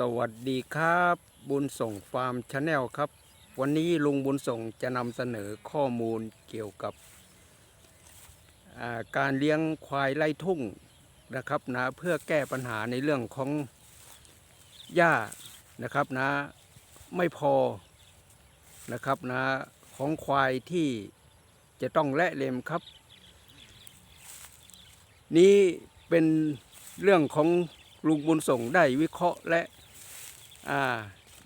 สวัสดีครับ บุญส่งฟาร์มชาแนลครับ วันนี้ลุงบุญส่งจะนำเสนอข้อมูลเกี่ยวกับาการเลี้ยงควายไล่ทุ่งนะครับนะเพื่อแก้ปัญหาในเรื่องของหญ้านะครับนะไม่พอนะครับนะของควายที่จะต้องและเลมครับ นี้เป็นเรื่องของลุงบุญส่งได้วิเคราะห์และ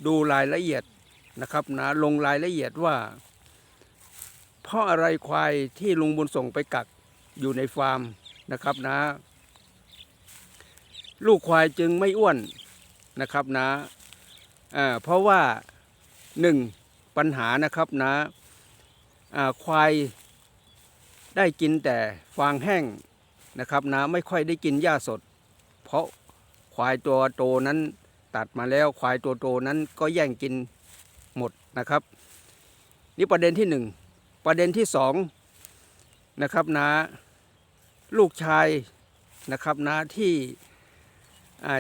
ดูรายละเอียดนะครับนะลงรายละเอียดว่า เพราะอะไรควายที่ลุงบุญส่งไปกักอยู่ในฟาร์มนะครับนะ ลูกควายจึงไม่อ้วนนะครับนะอ่าเพราะว่าหนึ่งปัญหานะครับนะอ่าควายได้กินแต่ฟางแห้งนะครับนะไม่ค่อยได้กินหญ้าสด เพราะควายตัวโตนั้น ตัดมาแล้วควายตัวโตนั้นก็แย่งกินหมดนะครับ นี่ประเด็นที่หนึ่งประเด็นที่สองนะครับนะลูกชายนะครับนะที่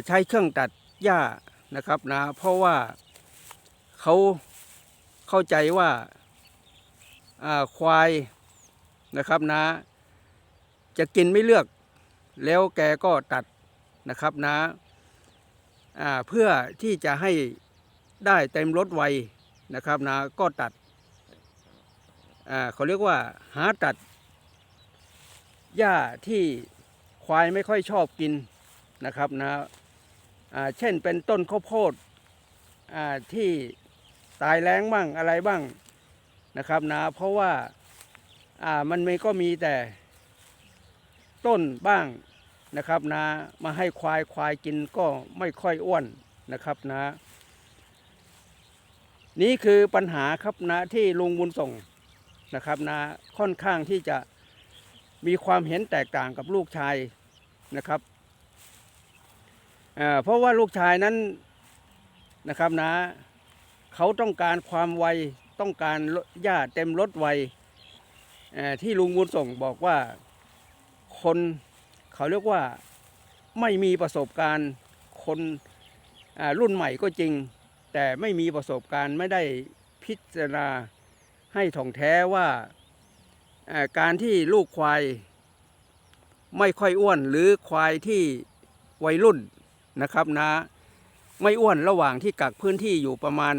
ใช้เครื่องตัดหญ้านะครับนะเพราะว่าเขาเข้าใจว่าควายนะครับนะจะกินไม่เลือกแล้วแกก็ตัดนะครับนะอ่า เพื่อที่จะให้ได้เต็มรถไวนะครับนะก็ตัดอ่าเขาเรียกว่าหาตัดหญ้าที่ควายไม่ค่อยชอบกินนะครับนะอ่าเช่นเป็นต้นข้าวโพดอ่าที่ตายแรงบ้างอะไรบ้างนะครับนะเพราะว่าอ่ามันไม่ก็มีแต่ต้นบ้าง นะครับนะมาให้ควายควายกินก็ไม่ค่อยอ้วนนะครับนะ นี่คือปัญหาครับนะที่ลุงบุญส่งนะครับนะค่อนข้างที่จะมีความเห็นแตกต่างกับลูกชายนะครับเพราะว่าลูกชายนั้นนะครับนะเขาต้องการความไวต้องการหญ้าเต็มรถไวที่ลุงบุญส่งบอกว่าคน เขาเรียกว่าไม่มีประสบการณ์คนรุ่นใหม่ก็จริง แต่ไม่มีประสบการณ์ไม่ได้พิจารณาให้ถ่องแท้ว่าการที่ลูกควายไม่ค่อยอ้วนหรือควายที่วัยรุ่นนะครับนะไม่อ้วนระหว่างที่กักพื้นที่อยู่ประมาณ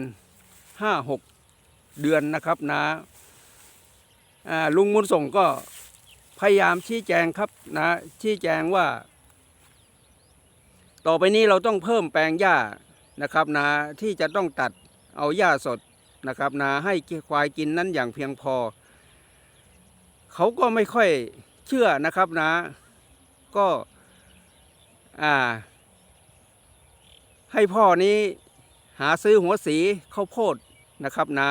5-6 เดือนนะครับนะอ่าลุงมุนส่งก็ พยายามชี้แจงครับนะชี้แจงว่า ต่อไปนี้เราต้องเพิ่มแปลงหญ้านะครับนะที่จะต้องตัดเอาหญ้าสดนะครับนะให้ควายกินนั้นอย่างเพียงพอ เขาก็ไม่ค่อยเชื่อนะครับนะก็อ่า ให้พ่อนี้หาซื้อหัวสีข้าวโพดนะครับนะ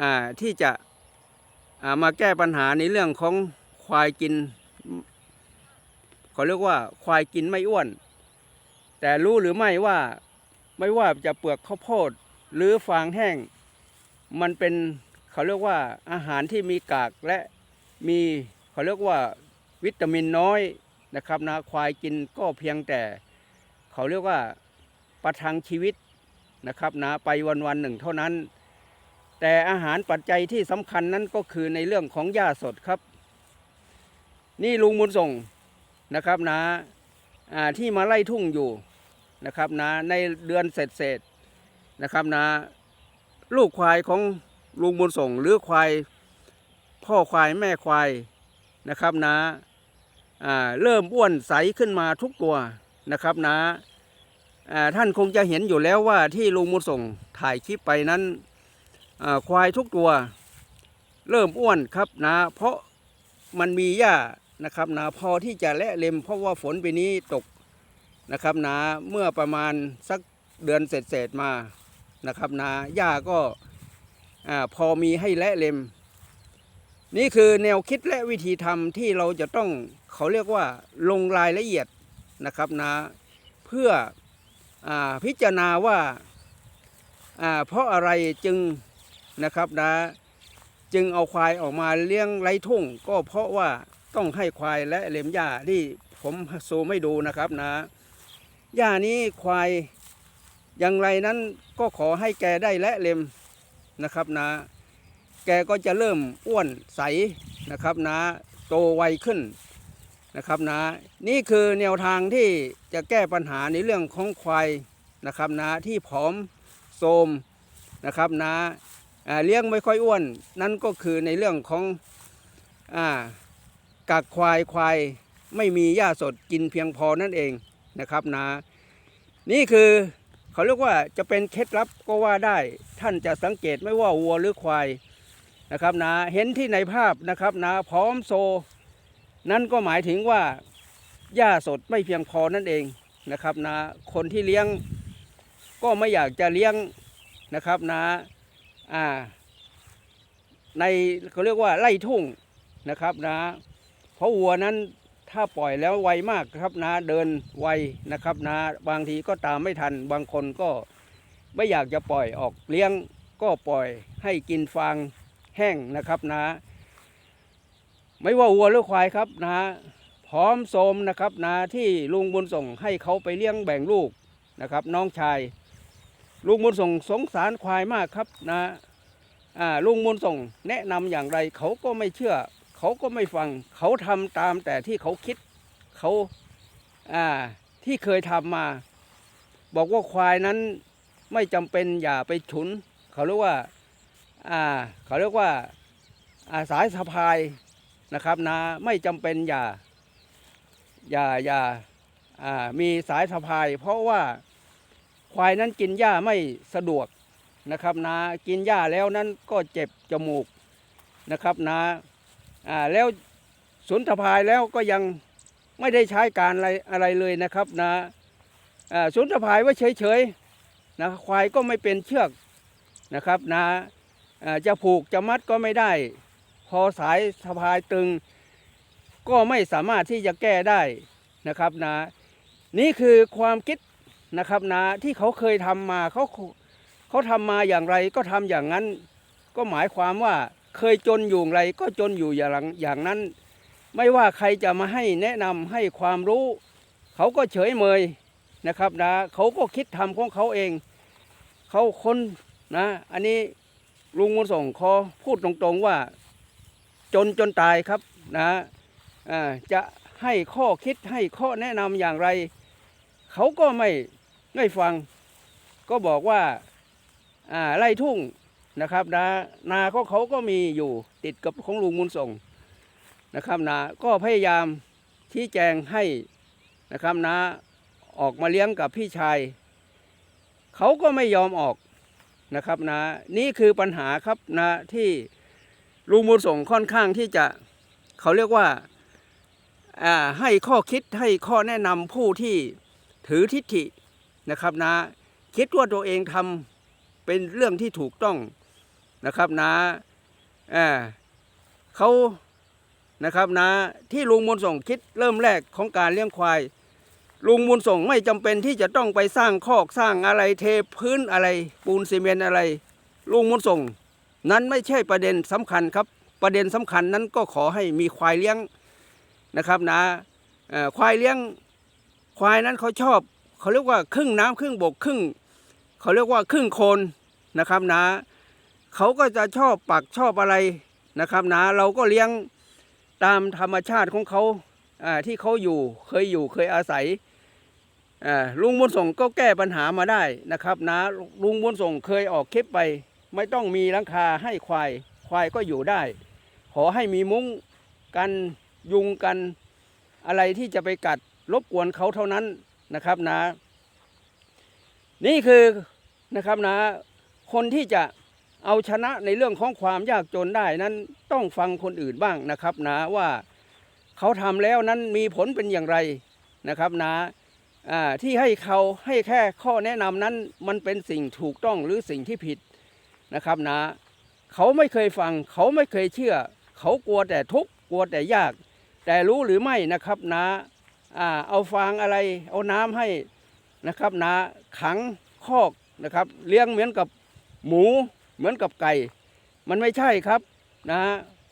อ่าที่จะอ่ามาแก้ปัญหาในเรื่องของ ควายกินเขาเรียกว่าควายกินไม่อ้วน แต่รู้หรือไม่ว่าไม่ว่าจะเปลือกข้าวโพดหรือฟางแห้ง มันเป็นเขาเรียกว่าอาหารที่มีกากและมีเขาเรียกว่าวิตามินน้อยนะครับนะควายกินก็เพียงแต่ เขาเรียกว่าประทังชีวิตนะครับนะไปวันวันหนึ่งเท่านั้น แต่อาหารปัจจัยที่สำคัญนั้นก็คือในเรื่องของหญ้าสดครับ นี่ลุงบุญส่งนะครับนะอ่าที่มาไล่ทุ่งอยู่นะครับนะในเดือนเศษเศษๆนะครับนะลูกควายของลุงบุญส่งหรือควายพ่อควายแม่ควายนะครับนะอ่าเริ่มอ้วนใสขึ้นมาทุกตัวนะครับนะอ่าท่านคงจะเห็นอยู่แล้วว่าที่ลุงบุญส่งถ่ายคลิปไปนั้นอ่าควายทุกตัว เริ่มอ้วนครับนะ เพราะมันมีหญ้า นะครับนะพอที่จะและเล็มเพราะว่าฝนปีนี้ตกนะครับนะเมื่อประมาณสักเดือนเศษๆมานะครับนะหญ้าก็าพอมีให้และเล็ม นี่คือแนวคิดและวิธีทำที่เราจะต้องเขาเรียกว่าลงรายละเอียดนะครับนะเพื่ออพิจารณาว่าาเพราะอะไรจึงนะครับนะจึงเอาควายออกมาเลี้ยงไร่ทุ่ง ก็เพราะว่า ต้องให้ควายและเล็มหญ้าที่ผมซูมให้ดูนะครับนะหญ้านี้ควายอย่างไรนั้นก็ขอให้แกได้และเล็มนะครับนะแกก็จะเริ่มอ้วนใสนะครับนะโตไวขึ้นนะครับนะนี่คือแนวทางที่จะแก้ปัญหาในเรื่องของควายนะครับนะที่ผอมโทมนะครับนะอ่าเลี้ยงไม่ค่อยอ้วนนั่นก็คือในเรื่องของอ่า กักควายควายไม่มีหญ้าสดกินเพียงพอนั่นเองนะครับนะ นี่คือเขาเรียกว่าจะเป็นเคล็ดลับก็ว่าได้ ท่านจะสังเกตไม่ว่าวัวหรือควายนะครับนะเห็นที่ในภาพนะครับนะพร้อมโซ นั่นก็หมายถึงว่าหญ้าสดไม่เพียงพอนั่นเองนะครับนะคนที่เลี้ยงก็ไม่อยากจะเลี้ยงนะครับนะอ่าในเขาเรียกว่าไล่ทุ่งนะครับนะ เพราะวัวนั้นถ้าปล่อยแล้วไวมากครับนะเดินไวนะครับนะบางทีก็ตามไม่ทัน บางคนก็ไม่อยากจะปล่อยออกเลี้ยงก็ปล่อยให้กินฟางแห้งนะครับนะไม่ว่าวัวหรือควายครับนะพร้อมโสมนะครับนะที่ลุงบุญส่งให้เขาไปเลี้ยงแบ่งลูกนะครับ น้องชาย ลุงบุญส่งสงสารควายมากครับนะอ่าลุงบุญส่งแนะนำอย่างไรเขาก็ไม่เชื่อ เขาก็ไม่ฟัง เขาทำตามแต่ที่เขาคิดเขาอ่าที่เคยทำมา บอกว่าควายนั้นไม่จำเป็นอย่าไปฉุน เขาเรียกว่าอ่าเขาเรียกว่าอาสายสะพายนะครับนะไม่จำเป็นอย่าอย่าอย่าอ่ามีสายสะพาย เพราะว่าควายนั้นกินหญ้าไม่สะดวกนะครับนะกินหญ้าแล้วนั้นก็เจ็บจมูกนะครับนะ อ่าแล้วสุนทภายแล้วก็ยังไม่ได้ใช้การอะไรอะไรเลยนะครับนะอ่าสุนทภายไว้เฉยๆนะควายก็ไม่เป็นเชือกนะครับนะอ่าจะผูกจะมัดก็ไม่ได้ พอสายสะพายตึง ก็ไม่สามารถที่จะแก้ได้นะครับนะนี่คือความคิดนะครับนะที่เขาเคยทำมาเขาเขาทำมาอย่างไรก็ทำอย่างนั้น ก็หมายความว่า เคยจนอยู่ไรก็จนอยู่อย่างอย่างนั้น ไม่ว่าใครจะมาให้แนะนำให้ความรู้ เขาก็เฉยเมยนะครับนะเขาก็คิดทำของเขาเอง เขาคนนะ อันนี้ลุงมุนส่งขอพูดตรงๆว่า จนจนตายครับนะอ่าจะให้ข้อคิดให้ข้อแนะนำอย่างไร เขาก็ไม่ไม่ฟัง ก็บอกว่าอ่าไล่ทุ่ง นะครับนะนาเขาเขาก็มีอยู่ติดกับของลุงมุนส่งนะครับนะก็พยายามชี้แจงให้นะครับนะออกมาเลี้ยงกับพี่ชาย เขาก็ไม่ยอมออกนะครับนะนี่คือปัญหาครับนะที่ลุงบุญส่งค่อนข้างที่จะเขาเรียกว่าอ่าให้ข้อคิดให้ข้อแนะนำผู้ที่ถือทิฏฐินะครับนะคิดว่าตัวเองทำเป็นเรื่องที่ถูกต้อง นะครับนะอ่าเขานะครับนะที่ลุงบุญส่งคิดเริ่มแรกของการเลี้ยงควาย ลุงบุญส่งไม่จำเป็นที่จะต้องไปสร้างคอกสร้างอะไรเทพื้นอะไร ปูนซีเมนต์อะไร ลุงบุญส่ง นั้นไม่ใช่ประเด็นสำคัญครับ ประเด็นสำคัญนั้นก็ขอให้มีควายเลี้ยงนะครับนะควายเลี้ยงควายนั้นเขาชอบเขาเรียกว่าครึ่งน้ำครึ่งบกครึ่งเขาเรียกว่าครึ่งโคนนะครับนะ เขาก็จะชอบปักชอบอะไรนะครับนะเราก็เลี้ยงตามธรรมชาติของเขาที่เขาอยู่เคยอยู่เคยอาศัยลุงบุญส่งก็แก้ปัญหามาได้นะครับนะลุงบุญส่งเคยออกคลิปไป ไม่ต้องมีลังคาให้ควายควายก็อยู่ได้ ขอให้มีมุ้งกันยุงกันอะไรที่จะไปกัดรบกวนเขาเท่านั้นนะครับนะ นี่คือนะครับนะ คนที่จะ เอาชนะในเรื่องของความยากจนได้นั้นต้องฟังคนอื่นบ้างนะครับนะว่าเขาทำแล้วนั้นมีผลเป็นอย่างไรนะครับนะอ่าที่ให้เขาให้แค่ข้อแนะนำนั้นมันเป็นสิ่งถูกต้องหรือสิ่งที่ผิดนะครับนะเขาไม่เคยฟังเขาไม่เคยเชื่อ เขากลัวแต่ทุกข์กลัวแต่ยาก แต่รู้หรือไม่นะครับนะอ่าเอาฟางอะไรเอาน้ำให้นะครับนะขังคอกนะครับ เลี้ยงเหมือนกับหมู เหมือนกับไก่ มันไม่ใช่ครับนะ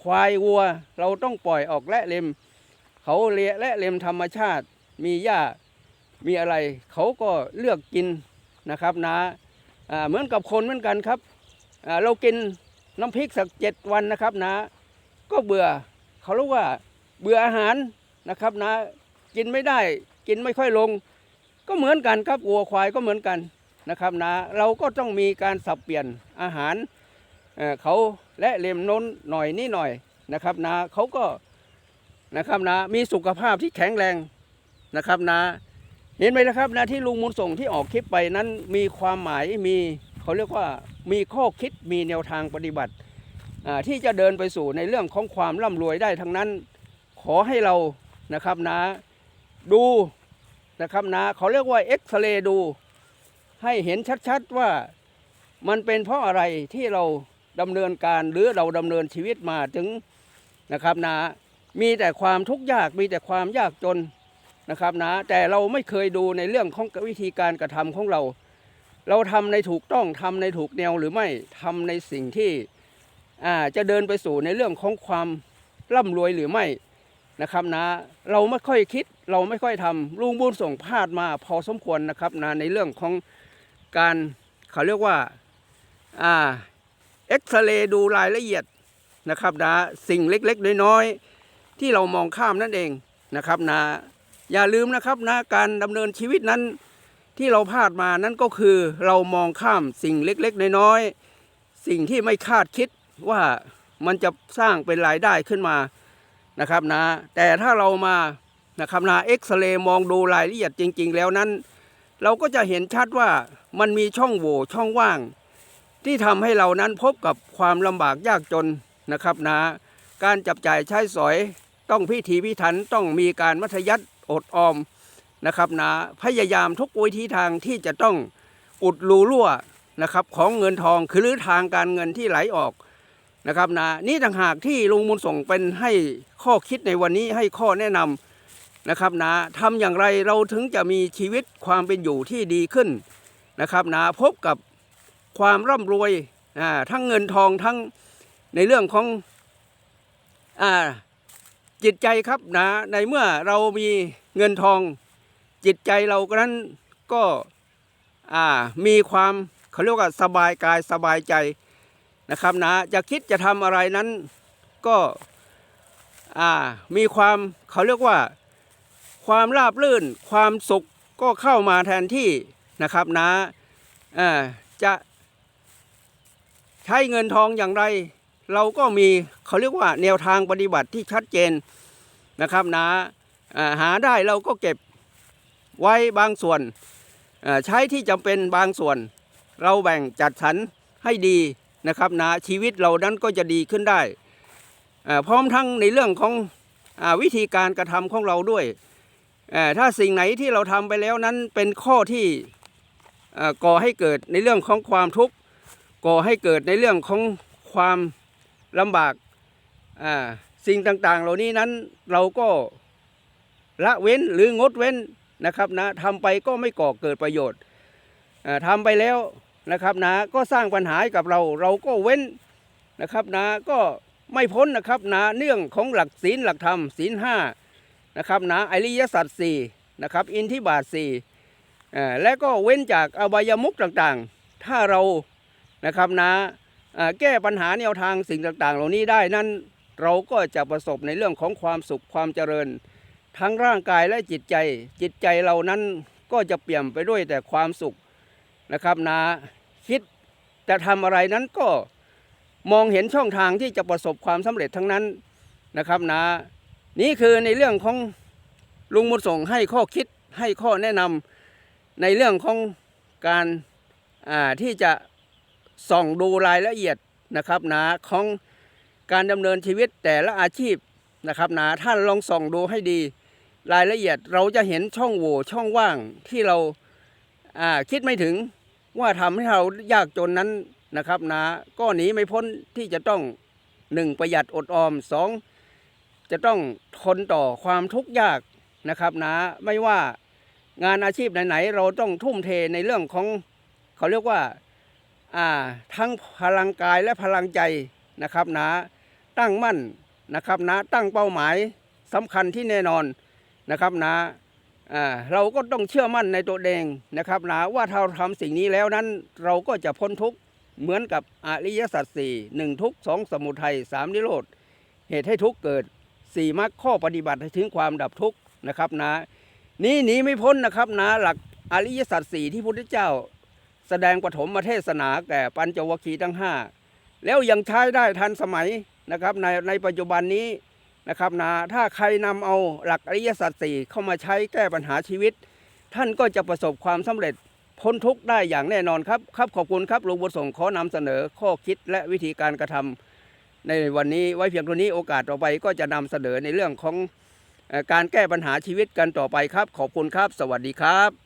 ควายวัวเราต้องปล่อยออกและเล็มเขาเละและเล็มธรรมชาติ มีหญ้ามีอะไร เขาก็เลือกกินนะครับนะอ่าเหมือนกับคนเหมือนกันครับเรากินน้ำพริกสักเจ็ดวันนะครับนะ ก็เบื่อเขาเรียกว่าเบื่ออาหารนะครับนะ กินไม่ได้กินไม่ค่อยลง ก็เหมือนกันครับวัวควายก็เหมือนกัน นะครับนะเราก็ต้องมีการสับเปลี่ยนอาหารเขาและเลมน้นหน่อยนี่หน่อยนะครับนะเขาก็นะครับนะมีสุขภาพที่แข็งแรงนะครับนะเห็นไหมนะครับนะที่ลุงมูลส่งที่ออกคลิปไปนั้นมีความหมายมีเขาเรียกว่ามีข้อคิดมีแนวทางปฏิบัติที่จะเดินไปสู่ในเรื่องของความร่ำรวยได้ทั้งนั้น ขอให้เรานะครับนะดูนะครับนะเขาเรียกว่าเอ็กซเรย์ดู ให้เห็นชัดๆว่ามันเป็นเพราะอะไรที่เราดำเนินการหรือเราดำเนินชีวิตมาถึงนะครับนะมีแต่ความทุกข์ยากมีแต่ความยากจนนะครับนะแต่เราไม่เคยดูในเรื่องของวิธีการกระทำของเรา เราทำในถูกต้องทำในถูกแนวหรือไม่ทำในสิ่งที่จะเดินไปสู่ในเรื่องของความร่ำรวยหรือไม่นะครับนะเราไม่ค่อยคิดเราไม่ค่อยทำลุงบุญส่งพลาดมาพอสมควรนะครับนะในเรื่องของ การเขาเรียกว่าอ่าเอ็กซเรย์ดูรายละเอียดนะครับนะสิ่งเล็กๆ น้อยๆ ที่เรามองข้ามนั่นเองนะครับนะอย่าลืมนะครับนะการดำเนินชีวิตนั้นที่เราพลาดมานั้นก็คือเรามองข้ามสิ่งเล็กๆ น้อยๆ สิ่งที่ไม่คาดคิดว่ามันจะสร้างเป็นรายได้ขึ้นมานะครับนะแต่ถ้าเรามานะครับนะเอ็กซเรย์มองดูรายละเอียดจริง ๆ แล้วนั้น เราก็จะเห็นชัดว่า มันมีช่องโหว่ช่องว่าง ที่ทำให้เรานั้นพบกับความลำบากยากจนนะครับนะ การจับจ่ายใช้สอยต้องพิถีพิถันต้องมีการมัธยัติอดออมนะครับนะพยายามทุกวิธีทางที่จะต้องอุดรูรั่วนะครับของเงินทองคือหรือทางการเงินที่ไหลออกนะครับนะนี่ต่างหากที่ลุงมูลส่งเป็นให้ข้อคิดในวันนี้ให้ข้อแนะนำนะครับนะทำอย่างไรเราถึงจะมีชีวิตความเป็นอยู่ที่ดีขึ้น นะครับนะพบกับความร่ำรวยทั้งเงินทองทั้งในเรื่องของอจิตใจครับนะในเมื่อเรามีเงินทองจิตใจเราก็นั้นก็มีความเขาเรียกว่าสบายกายสบายใจนะครับนะจะคิดจะทำอะไรนั้นก็มีความเขาเรียกว่าความราบรื่น ความสุขก็เข้ามาแทนที่ นะครับนะอ่าจะใช้เงินทองอย่างไร เราก็มีเขาเรียกว่าแนวทางปฏิบัติที่ชัดเจนนะครับนะอ่าหาได้เราก็เก็บไว้บางส่วนใช้ที่จำเป็นบางส่วน เราแบ่งจัดสรรให้ดีนะครับนะชีวิตเรานั้นก็จะดีขึ้นได้พร้อมทั้งในเรื่องของอวิธีการกระทำของเราด้วย ถ้าสิ่งไหนที่เราทำไปแล้วนั้นเป็นข้อที่ ก่อให้เกิดในเรื่องของความทุกข์ก่อให้เกิดในเรื่องของความลำบากสิ่งต่างๆ เหล่านี้นั้นเราก็ละเว้นหรืองดเว้นนะครับนะทำไปก็ไม่ก่อเกิดประโยชน์ทำไปแล้วนะครับนะก็สร้างปัญหาให้กับเราเราก็เว้นนะครับนะก็ไม่พ้นนะครับนะเนื่องของหลักศีลหลักธรรมศีลห้านะครับนะอริยสัจสี่นะครับอินทิบาทสี่ และก็เว้นจากอบายมุขต่างๆ ถ้าเรานะครับนะอ่าแก้ปัญหาแนวทางสิ่งต่างๆ เหล่านี้ได้นั้นเราก็จะประสบในเรื่องของความสุขความเจริญ ทั้งร่างกายและจิตใจ จิตใจเรานั้นก็จะเปี่ยมไปด้วยแต่ความสุขนะครับนะคิดจะทำอะไรนั้นก็มองเห็นช่องทางที่จะประสบความสำเร็จทั้งนั้นนะครับนะนี่คือในเรื่องของลุงมุดส่งให้ข้อคิดให้ข้อแนะนำ ในเรื่องของการาที่จะส่องดูรายละเอียดนะครับนะของการดำเนินชีวิตแต่ละอาชีพนะครับนะท่านลองส่องดูให้ดี รายละเอียดเราจะเห็นช่องโหว่ช่องว่างที่เราาคิดไม่ถึงว่าทำให้เรายากจนนั้นนะครับนะก็หนีไม่พ้นที่จะต้องหนึ่งประหยัดอดออมสองจะต้องทนต่อความทุกข์ยากนะครับนะไม่ว่า งานอาชีพไหน ๆ เราต้องทุ่มเทในเรื่องของเขาเรียกว่าอ่าทั้งพลังกายและพลังใจนะครับนะตั้งมั่นนะครับนะตั้งเป้าหมายสำคัญที่แน่นอนนะครับนะอ่าเราก็ต้องเชื่อมั่นในตัวเองนะครับนะว่าถ้าเราทำสิ่งนี้แล้วนั้นเราก็จะพ้นทุกข์เหมือนกับอริยสัจสี่หนึ่งทุกข์สองสมุทัยสามนิโรธเหตุให้ทุกข์เกิดสี่มรรคข้อปฏิบัติให้ถึงความดับทุกข์นะครับนะ นี้หนีไม่พ้นนะครับนะหลักอริยสัจสี่ที่พระพุทธเจ้า แสดงปฐมเทศนาแก่ปัญจวัคคีย์ทั้งห้าแล้วยังใช้ได้ทันสมัยนะครับในในปัจจุบันนี้นะครับนะถ้าใครนำเอาหลักอริยสัจสี่เข้ามาใช้แก้ปัญหาชีวิต ท่านก็จะประสบความสำเร็จพ้นทุกข์ได้อย่างแน่นอนครับครับขอบคุณครับหลวงบุญส่งขอนำเสนอข้อคิดและวิธีการกระทำในวันนี้ไว้เพียงเท่านี้โอกาสต่อไปก็จะนำเสนอในเรื่องของ การแก้ปัญหาชีวิตกันต่อไปครับ ขอบคุณครับ สวัสดีครับ